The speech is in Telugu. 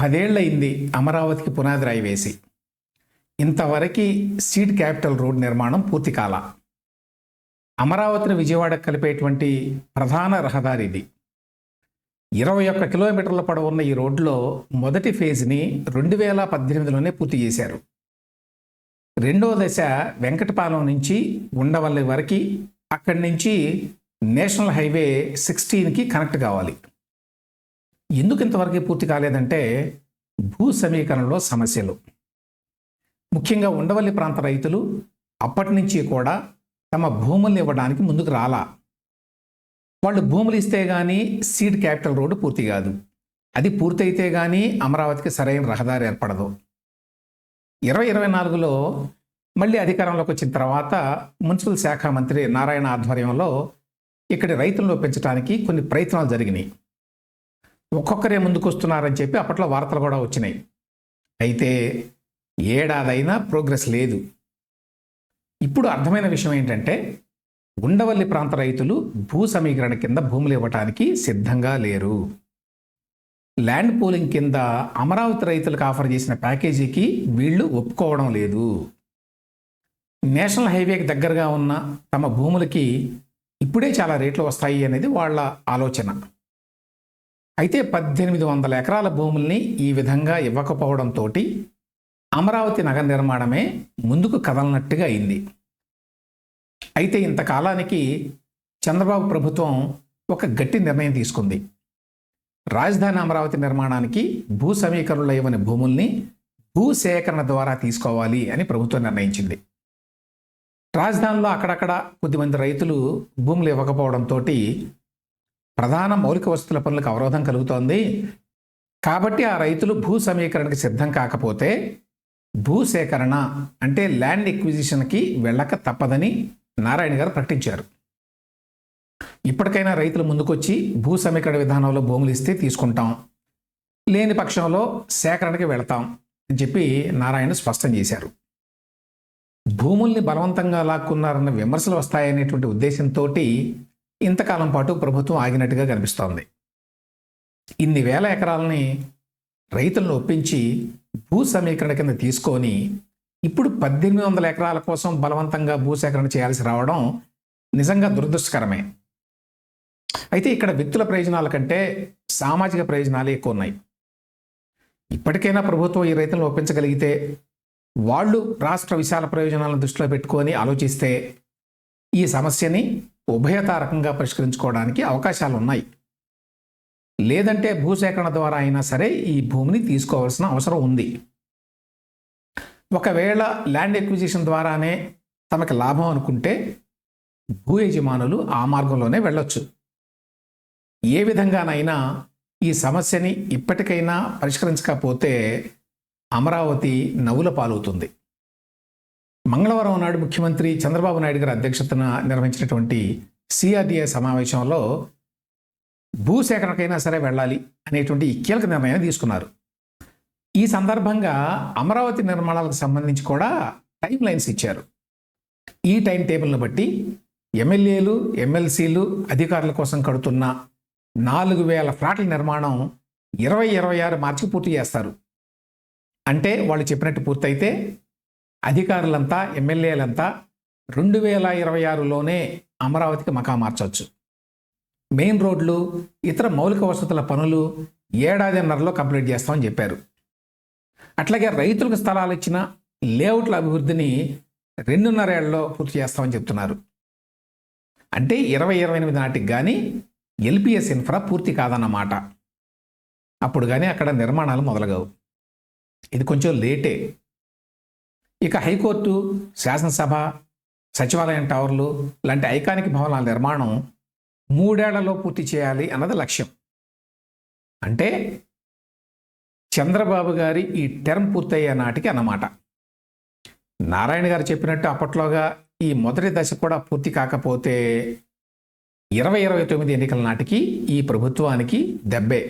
పదేళ్ళయింది అమరావతికి పునాది రాయి వేసి. ఇంతవరకు సీడ్ క్యాపిటల్ రోడ్ నిర్మాణం పూర్తి కాల. అమరావతిని విజయవాడ కలిపేటువంటి ప్రధాన రహదారి ఇది. ఇరవై ఒక్క కిలోమీటర్ల పొడవున్న ఈ రోడ్లో మొదటి ఫేజ్ని రెండు వేల పద్దెనిమిదిలోనే పూర్తి చేశారు. రెండో దశ వెంకటపాలెం నుంచి ఉండవల్లి వరకు అక్కడి నుంచి నేషనల్ హైవే సిక్స్టీన్కి కనెక్ట్ కావాలి. ఎందుకు ఇంతవరకు పూర్తి కాలేదంటే భూ సమీకరణలో సమస్యలు. ముఖ్యంగా ఉండవల్లి ప్రాంత రైతులు అప్పటి నుంచి కూడా తమ భూముల్ని ఇవ్వడానికి ముందుకు రాలా. వాళ్ళు భూములు ఇస్తే కానీ సీడ్ క్యాపిటల్ రోడ్డు పూర్తి కాదు. అది పూర్తయితే కానీ అమరావతికి సరైన రహదారి ఏర్పడదు. ఇరవై ఇరవై నాలుగులో మళ్ళీ అధికారంలోకి వచ్చిన తర్వాత మున్సిపల్ శాఖ మంత్రి నారాయణ ఆధ్వర్యంలో ఇక్కడి రైతులను పెంచడానికి కొన్ని ప్రయత్నాలు జరిగినాయి. ఒక్కొక్కరే ముందుకు వస్తున్నారని చెప్పి అప్పట్లో వార్తలు కూడా వచ్చినాయి. అయితే ఏడాదైనా ప్రోగ్రెస్ లేదు. ఇప్పుడు అర్థమైన విషయం ఏంటంటే ఉండవల్లి ప్రాంత రైతులు భూ సమీకరణ కింద భూములు ఇవ్వటానికి సిద్ధంగా లేరు. ల్యాండ్ పూలింగ్ కింద అమరావతి రైతులకు ఆఫర్ చేసిన ప్యాకేజీకి వీళ్ళు ఒప్పుకోవడం లేదు. నేషనల్ హైవేకి దగ్గరగా ఉన్న తమ భూములకి ఇప్పుడే చాలా రేట్లు వస్తాయి అనేది వాళ్ళ ఆలోచన. అయితే పద్దెనిమిది వందల ఎకరాల భూముల్ని ఈ విధంగా ఇవ్వకపోవడంతో అమరావతి నగర నిర్మాణమే ముందుకు కదలనట్టుగా అయింది. అయితే ఇంతకాలానికి చంద్రబాబు ప్రభుత్వం ఒక గట్టి నిర్ణయం తీసుకుంది. రాజధాని అమరావతి నిర్మాణానికి భూ సమీకరణలు ఇవ్వని భూముల్ని భూ సేకరణ ద్వారా తీసుకోవాలి అని ప్రభుత్వం నిర్ణయించింది. రాజధానిలో అక్కడక్కడ కొద్దిమంది రైతులు భూములు ఇవ్వకపోవడంతో ప్రధాన మౌలిక వసతుల పనులకు అవరోధం కలుగుతోంది. కాబట్టి ఆ రైతులు భూ సమీకరణకి సిద్ధం కాకపోతే భూ సేకరణ అంటే ల్యాండ్ ఎక్విజిషన్కి వెళ్ళక తప్పదని నారాయణ గారు ప్రకటించారు. ఇప్పటికైనా రైతులు ముందుకొచ్చి భూ సమీకరణ విధానంలో భూములు ఇస్తే తీసుకుంటాం. లేని పక్షంలో సేకరణకి వెళతాం అని చెప్పి నారాయణ స్పష్టం చేశారు. భూముల్ని బలవంతంగా లాక్కున్నారన్న విమర్శలు వస్తాయనేటువంటి ఉద్దేశంతో ఇంతకాలం పాటు ప్రభుత్వం ఆగినట్టుగా కనిపిస్తోంది. ఇన్ని వేల ఎకరాలని రైతులను ఒప్పించి భూ సమీకరణ కింద తీసుకొని ఇప్పుడు పద్దెనిమిది వందల ఎకరాల కోసం బలవంతంగా భూసేకరణ చేయాల్సి రావడం నిజంగా దురదృష్టకరమే. అయితే ఇక్కడ వ్యక్తుల ప్రయోజనాల కంటే సామాజిక ప్రయోజనాలు ఎక్కువ ఉన్నాయి. ఇప్పటికైనా ప్రభుత్వం ఈ రైతులను ఒప్పించగలిగితే వాళ్ళు రాష్ట్ర విశాల ప్రయోజనాలను దృష్టిలో పెట్టుకొని ఆలోచిస్తే ఈ సమస్యని ఉభయతారకంగా పరిష్కరించుకోవడానికి అవకాశాలు ఉన్నాయి లేదంటే భూసేకరణ ద్వారా అయినా సరే ఈ భూమిని తీసుకోవాల్సిన అవసరం ఉంది. ఒకవేళ ల్యాండ్ ఎక్విజిషన్ ద్వారానే తమకి లాభం అనుకుంటే భూ యజమానులు ఆ మార్గంలోనే వెళ్ళొచ్చు. ఏ విధంగానైనా ఈ సమస్యని ఇప్పటికైనా పరిష్కరించకపోతే అమరావతి నవ్వుల పాలవుతుంది. మంగళవారం నాడు ముఖ్యమంత్రి చంద్రబాబు నాయుడు గారి అధ్యక్షతన నిర్వహించినటువంటి సిఆర్డిఏ సమావేశంలో భూసేకరణకైనా సరే వెళ్ళాలి అనేటువంటి కీలక నిర్ణయాన్ని తీసుకున్నారు. ఈ సందర్భంగా అమరావతి నిర్మాణాలకు సంబంధించి కూడా టైం లైన్స్ ఇచ్చారు. ఈ టైం టేబుల్ను బట్టి ఎమ్మెల్యేలు ఎమ్మెల్సీలు అధికారుల కోసం కడుతున్న నాలుగు వేల ఫ్లాట్ల నిర్మాణం ఇరవై ఇరవై ఆరు మార్చికి పూర్తి చేస్తారు. అంటే వాళ్ళు చెప్పినట్టు పూర్తయితే అధికారులంతా ఎమ్మెల్యేలంతా రెండు వేల ఇరవై ఆరులోనే అమరావతికి మకా మార్చవచ్చు మెయిన్ రోడ్లు ఇతర మౌలిక వసతుల పనులు ఏడాదిన్నరలో కంప్లీట్ చేస్తామని చెప్పారు. అట్లాగే రైతులకు స్థలాలు ఇచ్చిన లేఅవుట్ల అభివృద్ధిని రెండున్నరేళ్ళలో పూర్తి చేస్తామని చెప్తున్నారు. అంటే ఇరవై ఇరవై ఎనిమిది నాటికి కానీ ఎల్పిఎస్ ఇన్ఫ్రా పూర్తి కాదన్నమాట. అప్పుడు కానీ అక్కడ నిర్మాణాలు మొదలగవు. ఇది కొంచెం లేటే. ఇక హైకోర్టు శాసనసభ సచివాలయం టవర్లు లాంటి ఐకానిక్ భవనాల నిర్మాణం మూడేళ్ళలో పూర్తి చేయాలి అన్నది లక్ష్యం. అంటే చంద్రబాబు గారి ఈ టర్మ్ పూర్తయ్యే నాటికి అన్నమాట. నారాయణ గారు చెప్పినట్టు అప్పట్లోగా ఈ మొదటి దశ కూడా పూర్తి కాకపోతే ఇరవై ఇరవై తొమ్మిది ఎన్నికల నాటికి ఈ ప్రభుత్వానికి దెబ్బే.